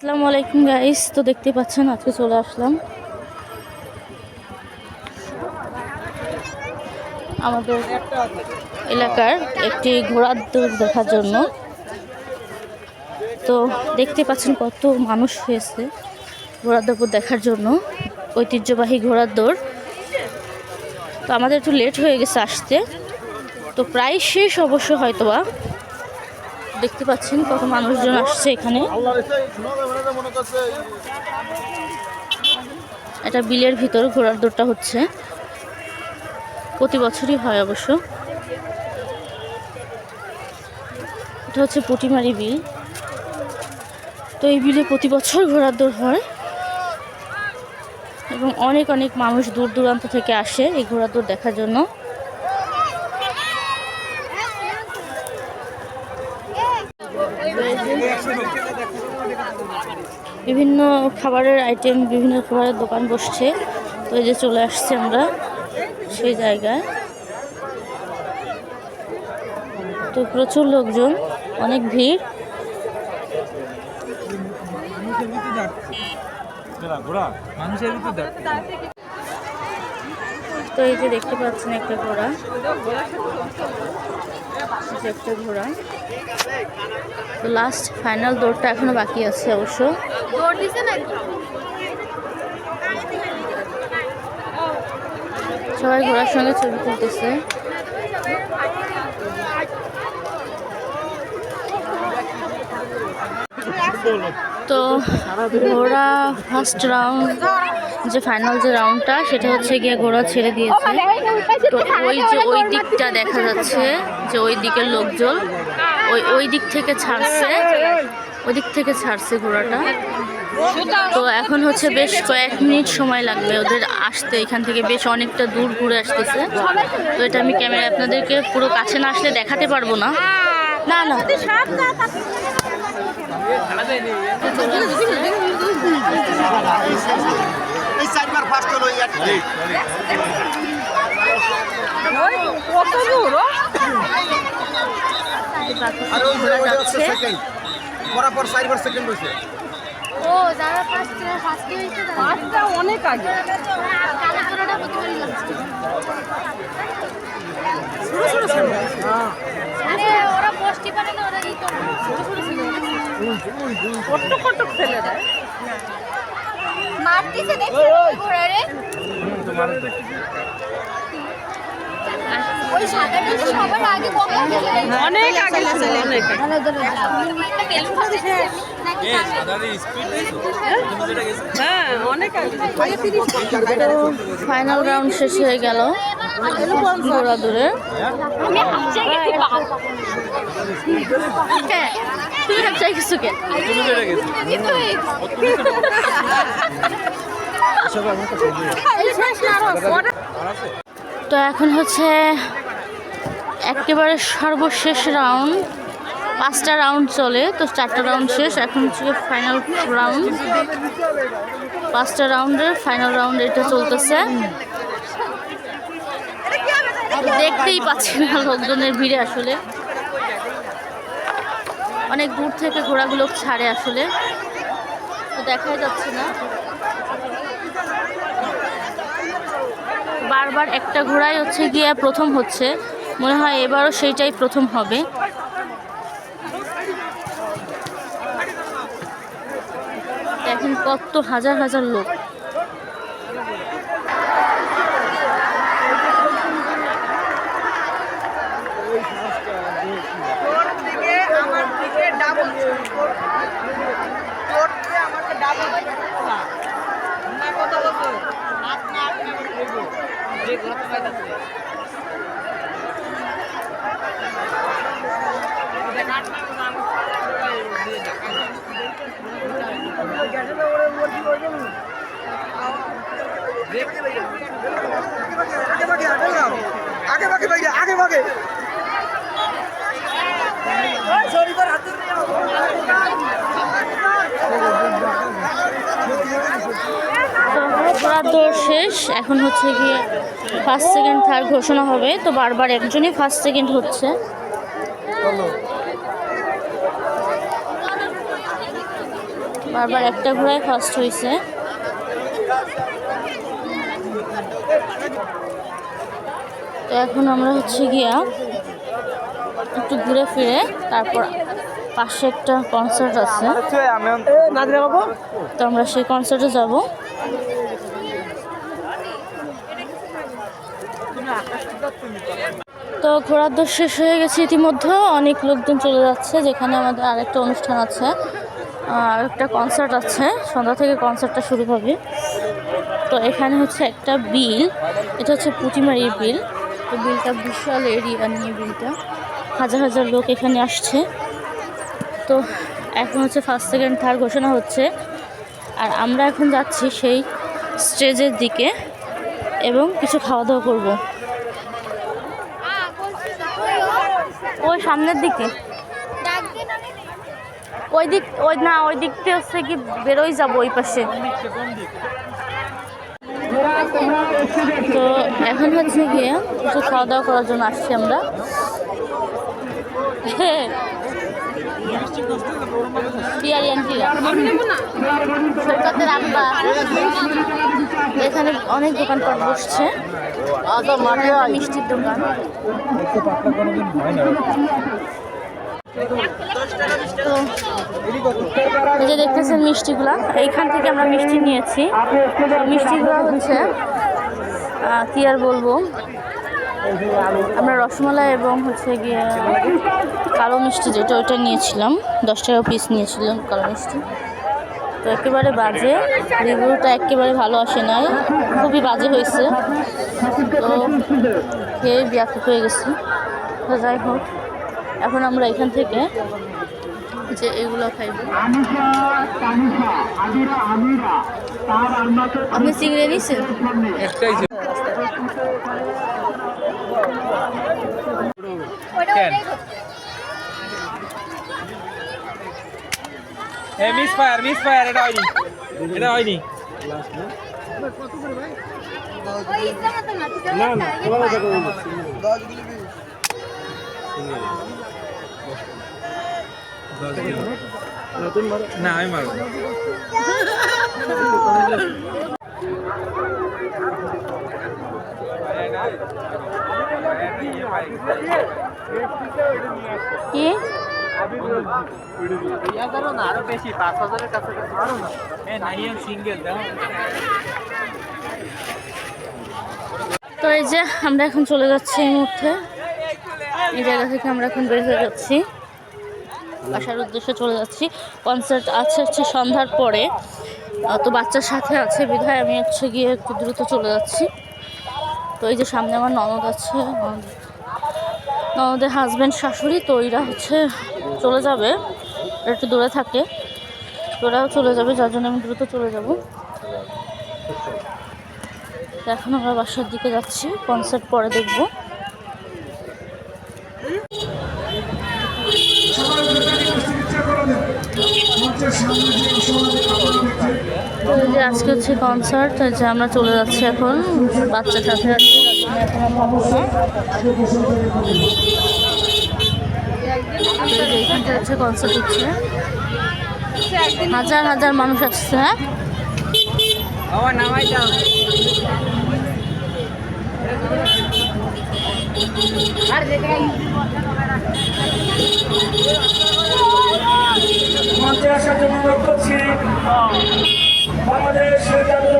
আসসালামু আলাইকুম গাইস তো দেখতে পাচ্ছেন, আজকে চলে আসলাম। আমাদের এলাকার একটি ঘোড়ার দৌড় দেখার জন্য। তো দেখতে পাচ্ছেন কত মানুষ হয়েছে ঘোড়ার দৌড় দেখার জন্য। ঐতিহ্যবাহী ঘোড়ার দৌড় তো আমাদের একটু লেট হয়ে গেছে আসতে। তো প্রায় শেষ অবশ্য হয়তোবা। দেখতে পাচ্ছেন কত মানুষজন আসছে এখানে। এটা বিলের ভিতর ঘোড়ার দৌড়টা হচ্ছে। প্রতি বছরই হয় অবশ্য। এটা হচ্ছে পুটিমারি বিল। তো এই বিলে প্রতি বছর ঘোড়ার দৌড় হয়। এবং অনেক অনেক মানুষ দূর দূরান্ত থেকে আসে এই ঘোড়ার দৌড় দেখার জন্য। বিভিন্ন খাবারের আইটেম বিভিন্ন খাবারের দোকান বসছে। তো এই যে চলে আসছে আমরা সেই জায়গায়। তো প্রচুর লোকজন, অনেক ভিড়। তো এই যে দেখতে পাচ্ছেন একটা ঘোড়া। একটা ঘোড়া তো লাস্ট ফাইনাল দৌড়টা এখনও বাকি আছে অবশ্য। সবাই ঘোড়ার সঙ্গে ছবি তুলতেছে। তো ঘোড়া ফার্স্ট রাউন্ড যে ফাইনাল যে রাউন্ডটা সেটা হচ্ছে গিয়ে ঘোড়া ছেড়ে দিয়েছে। তো ওই যে ওই দিকটা দেখা যাচ্ছে, যে ওই দিকের লোকজন, ওই ওই দিক থেকে ছাড়ছে, ওই দিক থেকে ছাড়ছে ঘোড়াটা। তো এখন হচ্ছে বেশ কয়েক মিনিট সময় লাগবে, ওদের আসতে। এখান থেকে বেশ অনেকটা দূর ঘুরে আসতেছে। তো এটা আমি ক্যামেরা আপনাদেরকে পুরো কাছে না আসলে দেখাতে পারব না। না না। এই সাইডবার ফার্স্ট হলো কত দূর? আর ওই ঘোড়া ওইটা হচ্ছে যাচ্ছে সেকেন্ড পরাপর সাইডবার সেকেন্ড হয়েছে ও যারা ফার্স্ট ফার্স্টে হয়েছে তারা অনেক আগে কালো ঘোড়াটা প্রতিবারই লাগছে মারতেছে দেখছ ঘোড়ারে ওই সাদাটা তো সবার আগে কখন থেকে অনেক আগে অনেক হ্যাঁ অনেক ফাইনাল রাউন্ড শেষ হয়ে গেল। দূরে কিছু তো এখন হচ্ছে একেবারে সর্বশেষ রাউন্ড পাঁচটা রাউন্ড চলে, তো চারটা রাউন্ড শেষ, এখন হচ্ছে ফাইনাল রাউন্ড পাঁচটা রাউন্ডের ফাইনাল রাউন্ড এটা চলতেছে। দেখতেই পাচ্ছি না লোকজনের ভিড়ে আসলে। অনেক দূর থেকে ঘোড়াগুলো ছাড়ে আসলে। তো দেখাই যাচ্ছে না। বারবার একটা ঘোড়াই হচ্ছে গিয়ে প্রথম হচ্ছে। মনে হয় এবারও সেইটাই প্রথম হবে। দেখেন কত হাজার হাজার লোক আগে ভাগে ভাই আগে ভাগে ঘোড়ার দৌড় শেষ এখন হচ্ছে গিয়ে ফার্স্ট সেকেন্ড থার্ড ঘোষণা হবে তো বারবার একজনই ফার্স্ট সেকেন্ড হচ্ছে। বারবার একটা ঘোড়ায় ফার্স্ট হয়েছে তো এখন আমরা হচ্ছে গিয়া একটু ঘুরে ফিরে তারপর পাশে একটা কনসার্ট আছে। তো আমরা সেই কনসার্টে যাব। তো ঘোরার দোষ শেষ হয়ে গেছে ইতিমধ্যে। অনেক লোকজন চলে যাচ্ছে, যেখানে আমাদের আরেকটা অনুষ্ঠান আছে আর একটা কনসার্ট আছে। সন্ধ্যা থেকে কনসার্টটা শুরু হবে। তো এখানে হচ্ছে একটা বিল, এটা হচ্ছে পুটিমারির বিল। তো বিলটা বিশাল এরিয়া নিয়ে বিলটা। হাজার হাজার লোক এখানে আসছে। তো এখন হচ্ছে ফার্স্ট সেকেন্ড থার্ড ঘোষণা হচ্ছে। আর আমরা এখন যাচ্ছি সেই স্টেজের দিকে এবং কিছু খাওয়া দাওয়া করব। ওই সামনের দিকে? ওই দিক ওই না ওই দিক দিয়ে হচ্ছে কি বেরোই যাব, ওই পাশে। তো এখন হচ্ছে গিয়ে কিছু খাওয়া দাওয়া করার জন্য আসছি আমরা। পিয়ারি এখানে অনেক দোকানপাট বসছে। মিষ্টির দোকান। এই যে দেখতেছেন মিষ্টিগুলা, এইখান থেকে আমরা মিষ্টি নিয়েছি। মিষ্টিগুলো হচ্ছে কি আর বলব? আমরা রসমালাই এবং হচ্ছে গিয়ে কালো মিষ্টি যেটা ওইটা নিয়েছিলাম। দশ টাকা পিস নিয়েছিলাম কালো মিষ্টি। তো একেবারে বাজে। রিভিউটা একেবারে ভালো আসে নাই। খুবই বাজে হয়েছে। তো খেয়ে ব্যাকুপ হয়ে গেছি। তো যাই হোক এখন আমরা এখান থেকে যে এগুলো খাইব। আপনি চিংড়ি নিছেন একটাই যে- ওটা কেন? এ মিস ফায়ার মিস ফায়ার, এটা হয়নি। এটা হয়নি। ইচ্ছা মতো না তুই না। না তোমার না আমি মারবো না। কি? এ নাইন সিঙ্গেল তো এই যে আমরা এখন চলে যাচ্ছি এই মুহূর্তে। এই জায়গা থেকে আমরা এখন বের হয়ে যাচ্ছি। বাসার উদ্দেশ্যে চলে যাচ্ছি। কনসার্ট আছে হচ্ছে সন্ধ্যার পরে। তো বাচ্চার সাথে আছে বিধায়, আমি হচ্ছে গিয়ে একটু দ্রুত চলে যাচ্ছি। তো এই যে সামনে আমার ননদ আছে ননদ- ননদের হাজব্যান্ড শাশুড়ি, তো এরা হচ্ছে চলে যাবে। একটু দূরে থাকে ওরাও চলে যাবে, যার জন্য আমি দ্রুত চলে যাব। এখন আমরা বাসার দিকে যাচ্ছি কনসার্ট পরে দেখব। যে আজকে হচ্ছে কনসার্ট যে আমরা চলে যাচ্ছি এখন বাচ্চার সাথে হচ্ছে কনসার্ট হচ্ছে। হাজার হাজার মানুষ আসছে হ্যাঁ? আসার জন্য বাংলাদেশ জাতীয়